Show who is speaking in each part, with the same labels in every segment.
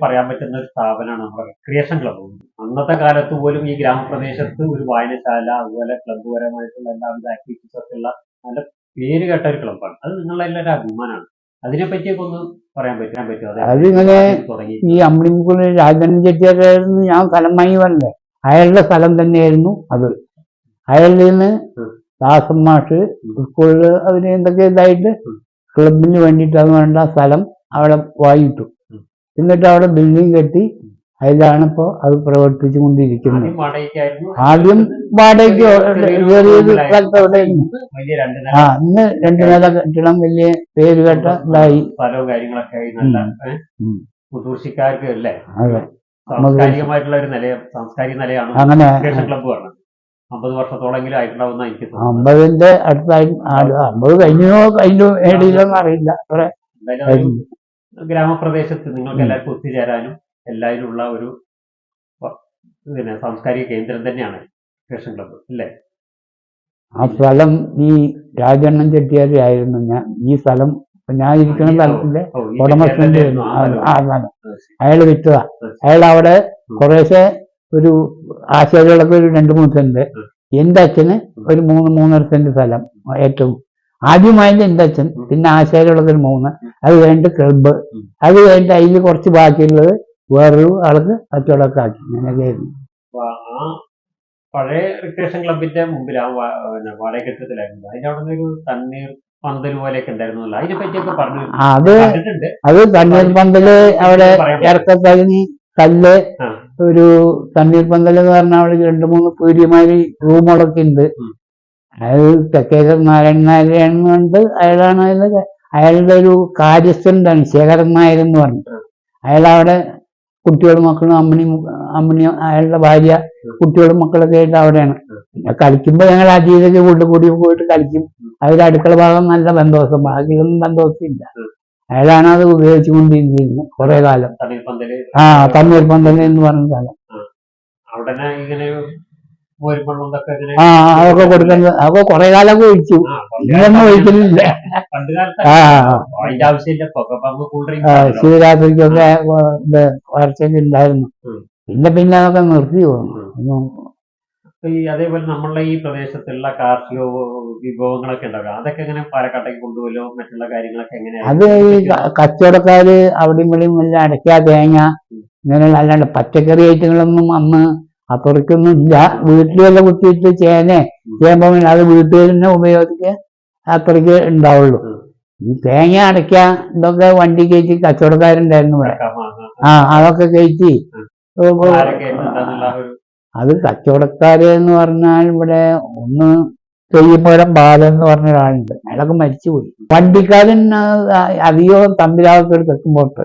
Speaker 1: പറയാൻ പറ്റുന്ന ഒരു സ്ഥാപനമാണ് നമ്മുടെ റിക്രിയേഷൻ ക്ലബ്ബ് അന്നത്തെ കാലത്ത് പോലും ഈ ഗ്രാമപ്രദേശത്ത് ഒരു വായനശാല അതുപോലെ ക്ലബ്ബ് പരമായിട്ടുള്ള എല്ലാവിധ ആക്ടിവിറ്റീസ് ഒക്കെ ഉള്ള നല്ല പേര് കേട്ട ഒരു ക്ലബ്ബാണ് അത് നിങ്ങളുടെ എല്ലാം ഒരു അഭിമാനമാണ്. അതിനെ പറ്റിയൊക്കെ ഒന്ന് പറയാൻ പറ്റാൻ പറ്റും അതെ
Speaker 2: അതിങ്ങനെ ഈ അമ്മിണിമുക്കുള്ള രാജൻ ചെട്ടിയാരായിരുന്നു ഞാൻ സ്ഥലം വാങ്ങി വന്നേ അയാളുടെ സ്ഥലം തന്നെയായിരുന്നു അത്. അയാളിൽ നിന്ന്. ദാസൻ മാഷ് സ്കൂളിൽ അതിന് എന്തൊക്കെ ഇതായിട്ട് ക്ലബിന് വേണ്ടിയിട്ട് അത് വേണ്ട സ്ഥലം അവിടെ വാങ്ങിട്ടു
Speaker 1: ഉം.
Speaker 2: എന്നിട്ട് അവിടെ ബിൽഡിംഗ് കെട്ടി അതിലാണ് ഇപ്പോൾ അത് പ്രവർത്തിച്ചു കൊണ്ടിരിക്കുന്നത്
Speaker 1: ആദ്യം
Speaker 2: വാടക വാടകയ്ക്ക്
Speaker 1: ചെറിയൊരു ഇന്ന് രണ്ട് നില.
Speaker 2: ആ ഇന്ന് രണ്ട് നില കെട്ടിടം വലിയ പേര് കേട്ട ഇതായി.
Speaker 1: സ്ഥലവും കാര്യങ്ങളൊക്കെ ആയി നല്ല ഏഹ്,
Speaker 2: ഉം.
Speaker 1: അല്ലേ?
Speaker 2: അതെ.
Speaker 1: സാംസ്കാരികമായിട്ടുള്ള ഒരു സാംസ്കാരിക നിലയാണ്
Speaker 2: അങ്ങനെ
Speaker 1: ക്ലബ്ബാണ് ക്ലബ്ബ് പറഞ്ഞത്. അമ്പത് വർഷത്തോളെങ്കിലും ആയിട്ടുണ്ടാവുന്ന എനിക്ക്
Speaker 2: അമ്പതിന്റെ അടുത്തായി അമ്പത് കഴിഞ്ഞോ കഴിഞ്ഞോ ഏടിയില്ലെന്ന് അറിയില്ല. അത്ര
Speaker 1: ഗ്രാമപ്രദേശത്ത് നിങ്ങൾക്ക് എല്ലാവർക്കും ഒത്തുചേരാനും എല്ലാവരുമുള്ള ഒരു പിന്നെ സാംസ്കാരിക കേന്ദ്രം തന്നെയാണ് റിക്രിയേഷൻ ക്ലബ്ബ് അല്ലേ?
Speaker 2: ആ സ്ഥലം ഈ രാജണ്ണൻ ചെട്ടിയാരി ആയിരുന്നു. ഞാൻ ഈ സ്ഥലം ഞാൻ ഇരിക്കുന്ന സ്ഥലത്തിന്റെ ഉടമസ്ഥന്റെ ആ
Speaker 1: സ്ഥലം.
Speaker 2: സ്ഥലം. അയാൾ വിറ്റതാ. അയാൾ അവിടെ കുറേശ്ശെ ഒരു ആശാരികളൊക്കെ ഒരു രണ്ട് മൂന്ന് സെന്റ്. എന്റെ അച്ഛന് ഒരു മൂന്ന് മൂന്നര സെന്റ് സ്ഥലം ഏറ്റവും ആദ്യമായിട്ട് എന്റെ അച്ഛൻ പിന്നെ ആശാരികളൊക്കെ മൂന്ന് അത് കഴിഞ്ഞിട്ട് ക്ലബ്ബ് അത് കഴിഞ്ഞിട്ട് അതിൽ കുറച്ച് ബാക്കിയുള്ളത് വേറൊരു ആൾക്ക് കച്ചവടമൊക്കെ ആക്കി. അങ്ങനെയൊക്കെയായിരുന്നു
Speaker 1: പഴയ റിക്രിയേഷൻ ക്ലബിന്റെ മുമ്പിൽ ആ വാടകത്തിലായിരുന്നു പിന്നെ വാടക കെട്ടിടത്തിലായിരുന്നു അതിന്റെ അവിടെ ഒരു തണ്ണീർ പന്തൽ പോലെയൊക്കെ ഉണ്ടായിരുന്നല്ലോ? അതിനെ പറ്റിയൊക്കെ പറഞ്ഞു
Speaker 2: അത് അത് തണ്ണീർ പന്തൽ അവിടെ
Speaker 1: പറയാൻ
Speaker 2: ഇറക്കത്തകിനി കല്ല് ഒരു തണ്ണീർ പന്തൽ എന്ന് പറഞ്ഞാൽ അവിടെ രണ്ട് മൂന്ന് പീടിയമാര് റൂമുകളൊക്കെ ഉണ്ട്.
Speaker 1: ഉം.
Speaker 2: തെക്കേശ്വർ നാരായണൻ നാരായണൻ കൊണ്ട് അയാളാണ് അതിൽ അയാളുടെ ഒരു കാര്യസ്ഥനുണ്ടാണ് ശേഖരൻ നായർ എന്ന് പറഞ്ഞു. അയാൾ അവിടെ കുട്ടികളും മക്കളും അമ്മണി അമ്മണി അയാളുടെ ഭാര്യ കുട്ടികളും മക്കളൊക്കെ ആയിട്ട് അവിടെയാണ്. പിന്നെ കളിക്കുമ്പോൾ ഞങ്ങൾ അതീതയ്ക്ക് വീട്ടിൽ കൂടി പോയിട്ട് കളിക്കും. അതിൽ അടുക്കള ഭാഗം നല്ല ബന്ധോസം ബാക്കിയൊന്നും ബന്ധോസം ഇല്ല അയാളാണ് അത് ഉപയോഗിച്ചുകൊണ്ടിരിക്കുന്നത് കുറെ കാലം. ആ തണ്ണീർ പന്തൽ എന്ന് പറഞ്ഞ സ്ഥലം ആ അതൊക്കെ കൊടുക്കുന്നത് അതൊക്കെ കുറെ കാലമൊക്കെ ഒഴിച്ചു. ഇന്നൊന്നും
Speaker 1: ഒഴിക്കുന്നില്ല
Speaker 2: ആ ശിവരാത്രിക്കൊക്കെ വളർച്ചയൊക്കെ ഉണ്ടായിരുന്നു. പിന്നെ പിന്നെ അതൊക്കെ നിർത്തി പോകുന്നു.
Speaker 1: ഈ അതേപോലെ നമ്മളെ ഈ പ്രദേശത്തുള്ള കാർഷിക വിഭവങ്ങളൊക്കെ ഉണ്ടാവുക അതൊക്കെ എങ്ങനെ പാലക്കാട്ടേക്ക് കൊണ്ടുപോലോ മറ്റുള്ള കാര്യങ്ങളൊക്കെ എങ്ങനെയാണ്
Speaker 2: അത് ഈ കച്ചവടക്കാര് അവിടെയും ഇവിടെയും എല്ലാം അടയ്ക്കാ തേങ്ങ ഇങ്ങനെയുള്ള അല്ലാണ്ട് പച്ചക്കറി ഐറ്റങ്ങളൊന്നും അന്ന് അത്രയ്ക്കൊന്നും ഇല്ല വീട്ടിൽ വല്ല കുത്തിയിട്ട് ചേനെ ചേമ്പോ അത് വീട്ടിൽ തന്നെ ഉപയോഗിക്കുക അത്രയ്ക്ക് ഉണ്ടാവുള്ളൂ. ഈ തേങ്ങ അടയ്ക്ക ഇതൊക്കെ വണ്ടി കയറ്റി കച്ചവടക്കാരുണ്ടായിരുന്നു ഇവിടെ. ആ അതൊക്കെ കയറ്റി അത് കച്ചവടക്കാര് എന്ന് പറഞ്ഞാൽ ഇവിടെ ഒന്ന് തെയ്യപ്പുരം ബാലൻ എന്ന് പറഞ്ഞ ഒരാളുണ്ട്. അയാളൊക്കെ മരിച്ചുപോയി. വണ്ടിക്കാരൻ അധികം തമ്പിലാവത്തോട് തെക്കുമ്പോട്ട്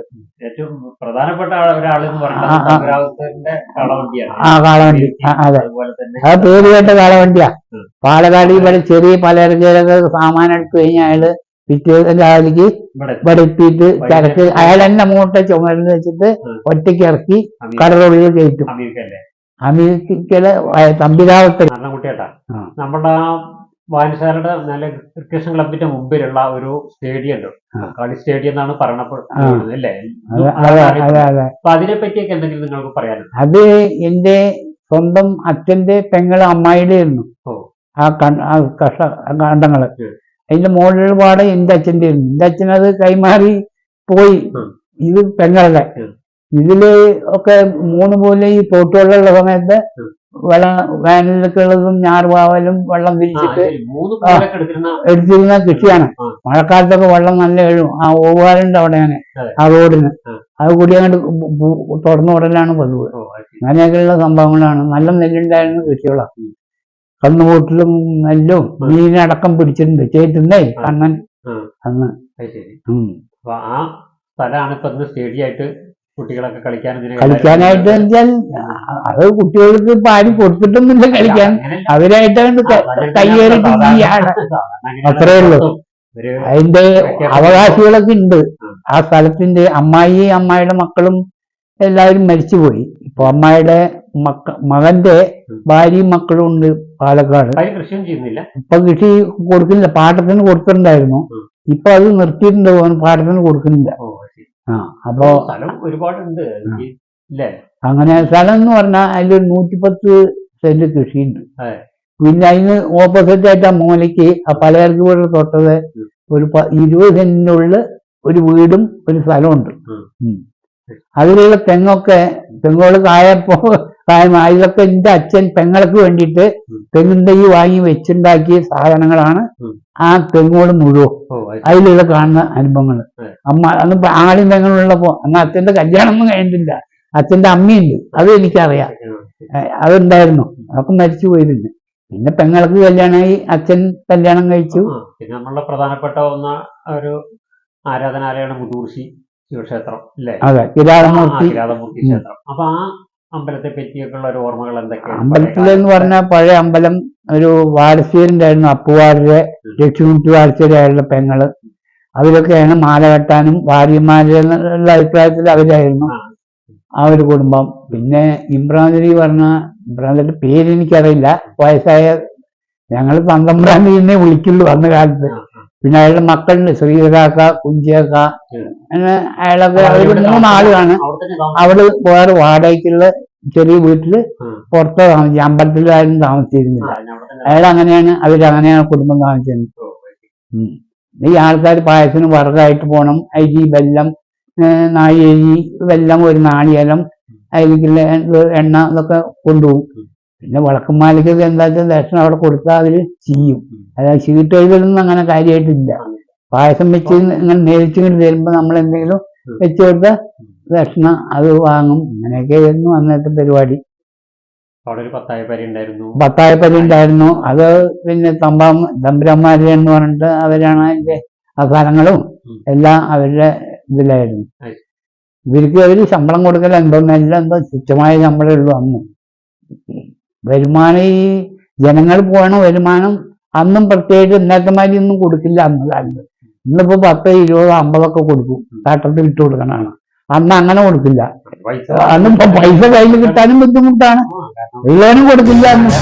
Speaker 1: ഏറ്റവും പ്രധാനപ്പെട്ട ഒരാൾ എന്ന്
Speaker 2: ആ,
Speaker 1: പറയുന്നത്
Speaker 2: ആ.
Speaker 1: തമ്പുരാവത്തിന്റെ കളവണ്ടിയാണ്.
Speaker 2: ആ കാളവണ്ടി. അതെ.
Speaker 1: അതുപോലെ തന്നെ
Speaker 2: അത് പേര് കേട്ട കാളവണ്ടിയാ. പാലക്കാട് ഇവിടെ ചെറിയ പലചരക്ക് സാമാനം എടുത്തു കഴിഞ്ഞാൽ അയാൾ പിറ്റേ രാവിലേക്ക്
Speaker 1: ഇവിടെ
Speaker 2: ചരക്ക് അയാൾ തന്നെ മൂട്ട ചുമരിൽ വെച്ചിട്ട്. ഒറ്റയ്ക്ക് ഇറക്കി കടറുള്ളിൽ കയറ്റും.
Speaker 1: അമീർക്കല്ലേ?
Speaker 2: തമ്പിരാവത്തെ.
Speaker 1: നമ്മുടെ ആ വായനശാലയുടെ നല്ല ക്രിക്കറ്റ് ക്ലബിന്റെ മുമ്പിലുള്ള ഒരു സ്റ്റേഡിയം ഉണ്ട്. കളി സ്റ്റേഡിയം എന്നാണ് പറഞ്ഞപ്പോൾ അല്ലേ? അപ്പൊ അതിനെ പറ്റിയൊക്കെ എന്തെങ്കിലും നിങ്ങൾക്ക് പറയാനുണ്ടോ?
Speaker 2: അത് എന്റെ സ്വന്തം അച്ഛന്റെ പെങ്ങൾ അമ്മായിയുടെ ആയിരുന്നു. ആ കഷ
Speaker 1: കണ്ടങ്ങൾ.
Speaker 2: അതിന്റെ മുകളിലുള്ള പാടെ എന്റെ അച്ഛന്റെ ആയിരുന്നു. എന്റെ അച്ഛനത് കൈമാറി പോയി. ഇത് പെങ്ങളുടെ. ഇതിൽ ഒക്കെ മൂന്ന് പോലെ ഈ തോട്ടുവെള്ളമുള്ള സമയത്ത്
Speaker 1: ഉം.
Speaker 2: വേനലൊക്കെയുള്ളതും ഞാറുപാവലും വെള്ളം
Speaker 1: വിരിച്ചിട്ട് എടുത്തിരുന്ന
Speaker 2: കൃഷിയാണ്. മഴക്കാലത്തൊക്കെ വെള്ളം നല്ല എഴും. ആ ഓവാലുണ്ട് അവിടെയാണ്. ആ റോഡിന്. അത് കൂടി അങ്ങോട്ട് തുറന്നു ഉടലാണ് പതിവ്. അങ്ങനെയൊക്കെയുള്ള സംഭവങ്ങളാണ്. നല്ല നെല്ലുണ്ടായിരുന്നു കൃഷികളാണ് കന്നുകൂട്ടിലും നെല്ലും മീനടക്കം പിടിച്ചിട്ടുണ്ട്. ചേറ്റുന്നേ കണ്ണൻ അന്ന്.
Speaker 1: ആ സ്ഥലമാണ് ഇപ്പൊ ഇന്ന് സ്റ്റേഡിയം ആയിട്ട് കുട്ടികളൊക്കെ കളിക്കാൻ
Speaker 2: കളിക്കാനായിട്ട് വെച്ചാൽ അത് കുട്ടികൾക്ക് പാടി കൊടുത്തിട്ടൊന്നുമില്ല കളിക്കാൻ. അവരായിട്ടാണ്
Speaker 1: കയ്യേറിട്ട്
Speaker 2: അത്രേ ഉള്ളൂ. അതിന്റെ അവകാശികളൊക്കെ ഉണ്ട്. ആ. സ്ഥലത്തിന്റെ അമ്മായി അമ്മായിയുടെ മക്കളും എല്ലാവരും മരിച്ചുപോയി. ഇപ്പൊ അമ്മായിയുടെ മക്ക മകന്റെ ഭാര്യയും മക്കളും ഉണ്ട് പാലക്കാട്. ഇപ്പൊ കൃഷി കൊടുക്കുന്നില്ല. പാട്ടത്തിന് കൊടുത്തിട്ടുണ്ടായിരുന്നു. ഇപ്പൊ അത് നിർത്തിയിട്ടുണ്ട് പാട്ടത്തിന് കൊടുക്കുന്നില്ല. ആ അപ്പോ
Speaker 1: സ്ഥലം ഒരുപാടുണ്ട്. ഇല്ലേ?
Speaker 2: അങ്ങനെ സ്ഥലം എന്ന് പറഞ്ഞാൽ അതിലൊരു നൂറ്റിപ്പത്ത് സെന്റ് കൃഷിയുണ്ട്.
Speaker 1: ഉണ്ട്
Speaker 2: പിന്നെ അതിന് ഓപ്പോസിറ്റ് ആയിട്ട് ആ മൂലയ്ക്ക് ആ പലചരക്ക് വീട് തൊട്ടത് ഒരു ഇരുപത് സെന്റിനുള്ളിൽ ഒരു വീടും ഒരു സ്ഥലമുണ്ട്. അതിലുള്ള തെങ്ങൊക്കെ തെങ്ങുകൾ കായപ്പോ കായ അതിലൊക്കെ എന്റെ അച്ഛൻ പെങ്ങൾക്ക് വേണ്ടിയിട്ട്
Speaker 1: ഉം.
Speaker 2: തെങ്ങിൻ തൈ വാങ്ങി വെച്ചുണ്ടാക്കിയ സാധനങ്ങളാണ് ആ തെങ്ങുകൾ മുഴുവൻ. അതിലുള്ള കാണുന്ന അനുഭവങ്ങൾ. അമ്മ അന്ന് ആളും പെങ്ങളുള്ളപ്പോ അന്ന് അച്ഛന്റെ കല്യാണം ഒന്നും കഴിഞ്ഞിട്ടില്ല. അച്ഛന്റെ അമ്മയുണ്ട്. അത് എനിക്കറിയാം. അതുണ്ടായിരുന്നു. അതൊക്കെ മരിച്ചു പോയിരുന്നു പിന്നെ പെങ്ങൾക്ക് കല്യാണമായി അച്ഛൻ കല്യാണം കഴിച്ചു.
Speaker 1: പിന്നെ നമ്മളുടെ പ്രധാനപ്പെട്ട ഒന്ന് ഒരു ആരാധനാലയമാണ് മുതൂർശി ശിവക്ഷേത്രം അല്ലേ
Speaker 2: അതെ കിരാതമൂർത്തി
Speaker 1: കിരാതമൂർത്തി ക്ഷേത്രം. അപ്പൊ ആ അമ്പലത്തെ പറ്റിയൊക്കെ ഉള്ള ഒരു ഓർമ്മകൾ എന്തൊക്കെയാണ്?
Speaker 2: അമ്പലത്തിൽ എന്ന് പറഞ്ഞാൽ പഴയ അമ്പലം ഒരു വാരശ്ശേരിണ്ടായിരുന്നു അപ്പുവാരുടെ ലക്ഷ്മിമുട്ടി വാരശ്ശേരി അയാളുടെ പെങ്ങൾ. അവരൊക്കെയാണ് മാല കെട്ടാനും ഭാര്യമാരുള്ള അഭിപ്രായത്തിൽ അവരായിരുന്നു
Speaker 1: ആ.
Speaker 2: ഒരു കുടുംബം. പിന്നെ ഇമ്രാന്തിരി പറഞ്ഞ ഇമ്രാന്തിന്റെ പേര് എനിക്കറിയില്ല. വയസ്സായ ഞങ്ങൾ പന്തമ്പ്രാന്തി തന്നെ വിളിക്കുള്ളൂ അന്ന് കാലത്ത്. പിന്നെ അയാളുടെ മക്കളുണ്ട് ശ്രീധരാക്ക കുഞ്ചിയാക്ക. അങ്ങനെ അയാളൊക്കെ
Speaker 1: അവർ
Speaker 2: ഒരു
Speaker 1: ഇവിടെ
Speaker 2: മൂന്നാളുകളാണ്
Speaker 1: അവിടെ
Speaker 2: അവൾ വേറെ വാടകയ്ക്കുള്ള ചെറിയ
Speaker 1: വീട്ടിൽ
Speaker 2: പുറത്തോ താമസിച്ചു അമ്പലത്തിലായാലും താമസിച്ചിരുന്നില്ല അയാൾ അങ്ങനെയാണ് അവരങ്ങനെയാണ് കുടുംബം ഉം. ഈ ആൾക്കാർ പായസത്തിന് വറകായിട്ട് പോകണം അരി വെല്ലം നായി അരി വെല്ലം ഒരു നാണിയലം അതിലേക്കുള്ള എണ്ണ ഇതൊക്കെ കൊണ്ടുപോകും. പിന്നെ വിളക്കും എന്താ വെച്ചാൽ ദക്ഷിണ അവിടെ കൊടുത്താൽ അവർ ചെയ്യും. അതായത് ചീട്ട് എഴുതലൊന്നും അങ്ങനെ കാര്യമായിട്ടില്ല. പായസം വെച്ച് ഇങ്ങനെ നേരിച്ചിങ്ങനെ തരുമ്പോൾ നമ്മൾ എന്തെങ്കിലും. വെച്ച് കൊടുത്താൽ ദക്ഷിണ അത് വാങ്ങും. അങ്ങനെയൊക്കെ ആയിരുന്നു അന്നത്തെ പരിപാടി.
Speaker 1: പരി ഉണ്ടായിരുന്നു.
Speaker 2: പത്തായപ്പരി ഉണ്ടായിരുന്നു. അത് പിന്നെ തമ്പാ തമ്പുരന്മാര് എന്ന് പറഞ്ഞിട്ട് അവരാണ് അതിന്റെ ആ എല്ലാം അവരുടെ ഇതിലായിരുന്നു. ഇവർക്ക് അവർ ശമ്പളം കൊടുക്കൽ എന്തോന്നല്ല എന്തോ തുച്ഛമായ ശമ്പളമുള്ളൂ അന്ന്. വരുമാനം ഈ ജനങ്ങൾ പോണ വരുമാനം അന്നും പ്രത്യേകിച്ച് ഇന്നത്തെ മാതിരി ഒന്നും കൊടുക്കില്ല അന്ന് കാലത്ത് ഇന്നിപ്പോ പത്ത് ഇരുപത് അമ്പതൊക്കെ കൊടുക്കും. കാട്ടത്തിൽ വിട്ടു കൊടുക്കണാണ് അന്ന് അങ്ങനെ കൊടുക്കില്ല.
Speaker 1: അന്നിപ്പോ
Speaker 2: അന്ന് പൈസ കയ്യിൽ കിട്ടാനും ബുദ്ധിമുട്ടാണ്. ഉള്ളവനും കൊടുക്കില്ല അന്ന്.